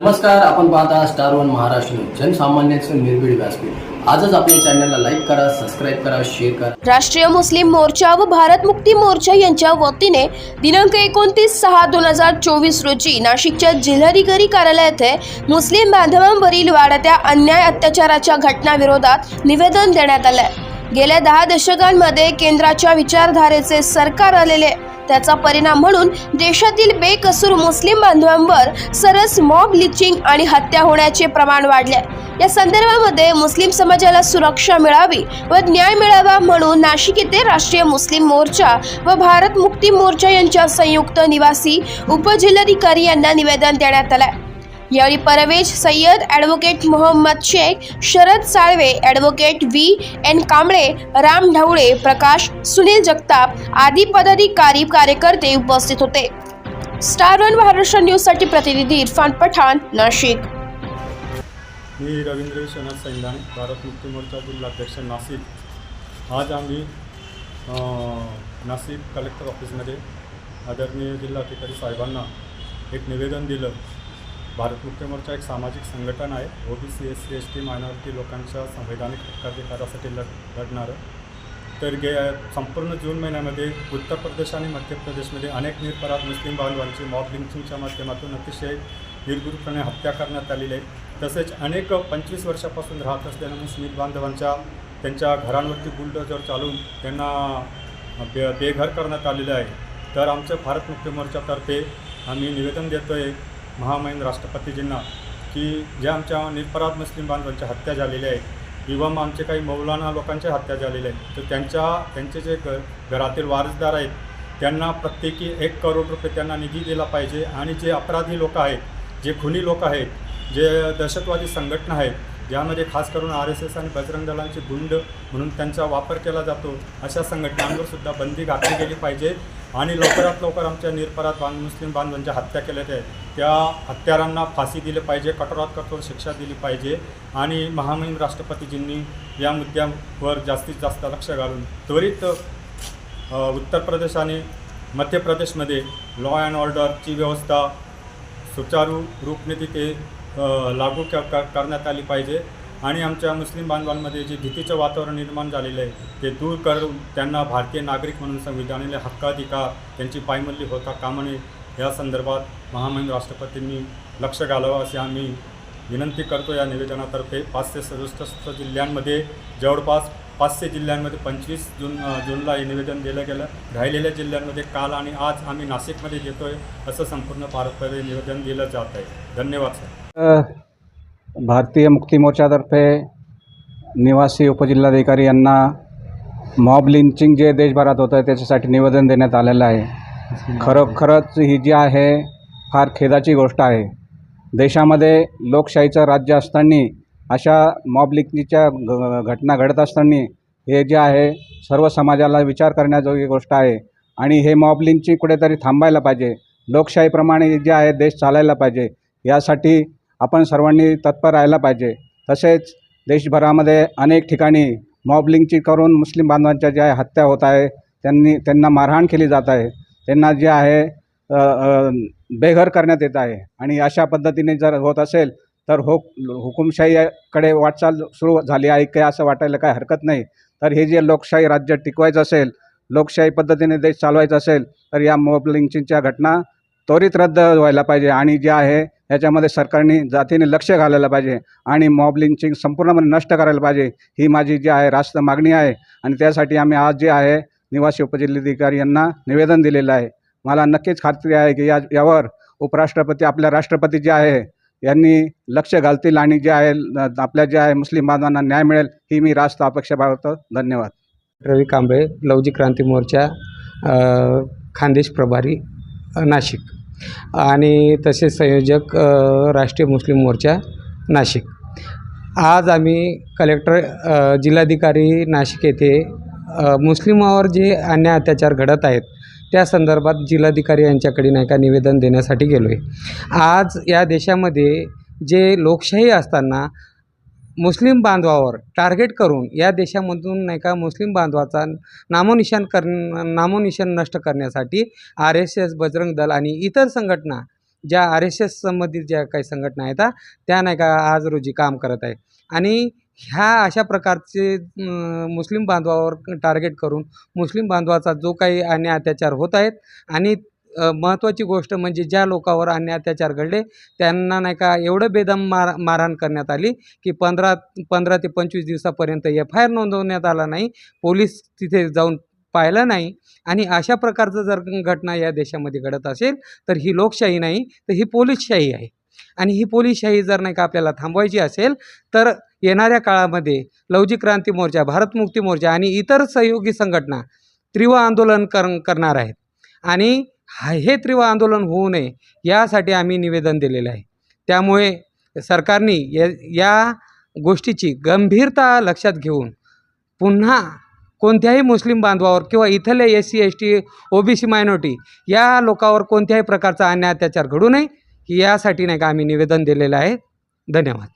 नमस्कार आपण पाहता स्टार वन महाराष्ट्र जनसामान्यांचं निर्भीड व्यासपीठ. आजच आपल्या चॅनलला लाईक करा सबस्क्राईब करा शेअर करा. राष्ट्रीय मुस्लिम मोर्चा व भारत मुक्ती मोर्चा यांच्या वतीने दिनांक एकोणतीस सहा दोन हजार चोवीस रोजी नाशिकच्या जिल्हाधिकारी कार्यालय येथे मुस्लिम बांधवांवरील वाढत्या अन्याय अत्याचाराच्या घटनाविरोधात निवेदन देण्यात आलंय. गेल्या दहा दशकांमध्ये केंद्राच्या विचारधारेचे सरकार आलेले त्याचा परिणाम म्हणून देशातील बेकसूर मुस्लिम बांधवांवर सरस मॉब लिचिंग आणि हत्या होण्याचे प्रमाण वाढले या संदर्भामध्ये मुस्लिम समाजाला सुरक्षा मिळावी व न्याय मिळावा म्हणून नाशिक येथे राष्ट्रीय मुस्लिम मोर्चा व भारत मुक्ती मोर्चा यांच्या संयुक्त निवासी उपजिल्हाधिकारी यांना निवेदन देण्यात आलं यावेळी Parvez Sayyad advocate Mohammad Shaikh Sharad Salve advocate V N Kamble Ram Dhavale Prakash Sunil Jagtap आदी पदाधिकारी कार्यकर्ते उपस्थित होते. स्टार वन महाराष्ट्र न्यूजसाठी प्रतिनिधी इरफान पठाण नाशिक. मी रवींद्र विश्वनाथ सैंदाणे भारत मुक्ती मोर्चा जिल्हाध्यक्ष नाशिक. आज आम्ही नाशिक कलेक्टर ऑफिसमध्ये आदरणीय जिल्हाधिकारी साहेबांना एक निवेदन दिलं. भारत मुक्ती मोर्चा एक सामाजिक संघटन आहे. O B C S C S T minority लोकांच्या संवैधानिक हक्काधिकारासाठी लढ लढणारं. तर गे संपूर्ण जून महिन्यामध्ये उत्तर प्रदेश आणि मध्य प्रदेशमध्ये अनेक निरपराध मुस्लिम बांधवांची मॉब लिंचिंगच्या माध्यमातून अतिशय निर्गुरपणे हत्या करण्यात आलेली आहे. तसेच अनेक पंचवीस वर्षापासून राहत असलेल्या मुस्लिम बांधवांच्या त्यांच्या घरांवरती बुलडोजर चालून त्यांना बे बेघर करण्यात आलेलं आहे. तर आमच्या भारत मुक्ती मोर्चातर्फे आम्ही निवेदन देतो आहे महामहिम राष्ट्रपतीजींना की ज्या आमच्या निरपराध मुस्लिम बांधवांच्या हत्या झालेल्या आहेत किंवा मग आमचे काही मौलाना लोकांच्या हत्या झालेल्या आहेत तर त्यांच्या त्यांचे जे घ घरातील वारसदार आहेत त्यांना प्रत्येकी एक करोड रुपये त्यांना निधी दिला पाहिजे. आणि जे अपराधी लोक आहेत जे खुनी लोक आहेत जे दहशतवादी संघटना आहेत ज्यामध्ये खास करून आर एस एस आणि बजरंग दलांचे गुंड म्हणून त्यांचा वापर केला जातो अशा संघटनांवर सुद्धा बंदी घातली गेली पाहिजे आणि लवकरात लवकर आमच्या निरपराध बांध मुस्लिम बांधवांच्या हत्या केल्या आहेत त्या हत्यारांना फाशी दिली पाहिजे कठोरात कठोर शिक्षा दिली पाहिजे आणि महामहिम राष्ट्रपतीजींनी या मुद्द्यावर जास्तीत जास्त लक्ष घालून त्वरित उत्तर प्रदेश आणि मध्य प्रदेशमध्ये लॉ अँड ऑर्डरची व्यवस्था सुचारू रूपने तिथे लागू क करण्यात आली पाहिजे. आणि आमच्या मुस्लिम बांधवांमध्ये जे भीतीचं वातावरण निर्माण झालेलं आहे ते दूर करून त्यांना भारतीय नागरिक म्हणून संविधानाने हक्काधिकार त्यांची पायमल्ली होता कामा नये या संदर्भात महामहिम राष्ट्रपतींनी लक्ष घालावं असे आम्ही विनंती करतो. या निवेदनातर्फे पाचशे सदुसष्ट जिल्ह्यांमध्ये जवळपास पाचशे जिल्ह्यांमध्ये पंचवीस जून जूनला हे निवेदन दिलं गेलं. राहिलेल्या जिल्ह्यांमध्ये काल आणि आज आम्ही नाशिकमध्ये येतो आहे असं संपूर्ण भारतमध्ये निवेदन दिलं जात आहे. धन्यवाद सर. भारतीय मुक्ती मोर्चातर्फे निवासी उपजिल्हाधिकारी यांना मॉब लिंचिंग जे देशभरात होतं आहे त्याच्यासाठी निवेदन देण्यात आलेलं आहे. खरोखरच ही जी आहे फार खेदाची गोष्ट आहे. देशामध्ये लोकशाहीचं राज्य असताना अशा मॉब लिंचिंगच्या घ- घटना घडत असताना हे जे आहे सर्व समाजाला विचार करण्याजोगी गोष्ट आहे. आणि हे मॉब लिंचिंग कुठेतरी थांबायला पाहिजे. लोकशाहीप्रमाणे जे आहे देश चालायला पाहिजे. यासाठी आपण सर्वांनी तत्पर राहायला पाहिजे. तसेच देशभरामध्ये अनेक ठिकाणी मॉबलिंगची करून मुस्लिम बांधवांच्या ज्या हत्या होत आहे त्यांनी त्यांना मारहाण केली जात आहे. त्यांना जे आहे बेघर करण्यात येत आहे. आणि अशा पद्धतीने जर होत असेल तर हो हुकुमशाहीकडे वाटचाल सुरू झाली आहे. काय असं वाटायला काय हरकत नाही. तर हे जे लोकशाही राज्य टिकवायचं असेल लोकशाही पद्धतीने देश चालवायचा असेल तर या मॉबलिंगच्या घटना त्वरित रद्द व्हायला पाहिजे आणि जे आहे याच्यामध्ये सरकारने जातीने लक्ष घालायला पाहिजे आणि मॉब लिंचिंग संपूर्णपणे नष्ट करायला पाहिजे. ही माझी जी आहे रास्त मागणी आहे आणि त्यासाठी आम्ही आज जे आहे निवासी उपजिल्हाधिकारी यांना निवेदन दिलेलं आहे. मला नक्कीच खात्री आहे की या यावर उपराष्ट्रपती आपल्या राष्ट्रपती जे आहे यांनी लक्ष घालतील आणि जे आहे आपल्या जे आहे मुस्लिम बांधवांना न्याय मिळेल ही मी रास्त अपेक्षा बाळगतो. धन्यवाद. रवी कांबळे लवजी क्रांती मोर्चा खानदेश प्रभारी नाशिक. आणि तसेच संयोजक राष्ट्रीय मुस्लिम मोर्चा नाशिक. आज आम्ही कलेक्टर जिल्हाधिकारी नाशिक येथे मुस्लिमावर जे अन्याय अत्याचार घडत आहेत त्या संदर्भात जिल्हाधिकारी यांच्याकडे नाही का निवेदन देण्यासाठी गेलो आहे आज या देशामध्ये जे लोकशाही असताना मुस्लिम बांधवावर टार्गेट करून या देशामधून नाही का मुस्लिम बांधवाचा नामोनिशान कर नामोनिशान नष्ट करण्यासाठी R S S Bajrang Dal आणि इतर संघटना ज्या आर एस एस संबंधित ज्या काही संघटना आहेत त्या नाही का आज रोजी काम करत आहे आणि ह्या अशा प्रकारचे मुस्लिम बांधवावर टार्गेट करून मुस्लिम बांधवाचा जो काही अन्याय अत्याचार होत आहेत आणि महत्त्वाची गोष्ट म्हणजे ज्या लोकांवर अन्याय अत्याचार घडले त्यांना नाही का एवढं बेदम मार मारहाण करण्यात आली की पंधरा पंधरा ते पंचवीस दिवसापर्यंत एफ आय आर नोंदवण्यात आला नाही पोलीस तिथे जाऊन पाहिलं नाही आणि अशा प्रकारचं जर घटना या देशामध्ये घडत असेल तर ही लोकशाही नाही तर ही पोलीसशाही आहे. आणि ही पोलीसशाही जर नाही का आपल्याला थांबवायची असेल तर येणाऱ्या काळामध्ये लवजी क्रांती मोर्चा भारत मुक्ती मोर्चा आणि इतर सहयोगी संघटना तीव्र आंदोलन कर करणार आहेत. आणि हा हे तीव्र आंदोलन होऊ नये यासाठी आम्ही निवेदन दिलेलं आहे. त्यामुळे सरकारने या या गोष्टीची गंभीरता लक्षात घेऊन पुन्हा कोणत्याही मुस्लिम बांधवावर किंवा इथले S C S T O B C minority या लोकांवर कोणत्याही प्रकारचा अन्याय अत्याचार घडू नये यासाठी नाही का आम्ही निवेदन दिलेलं आहे. धन्यवाद.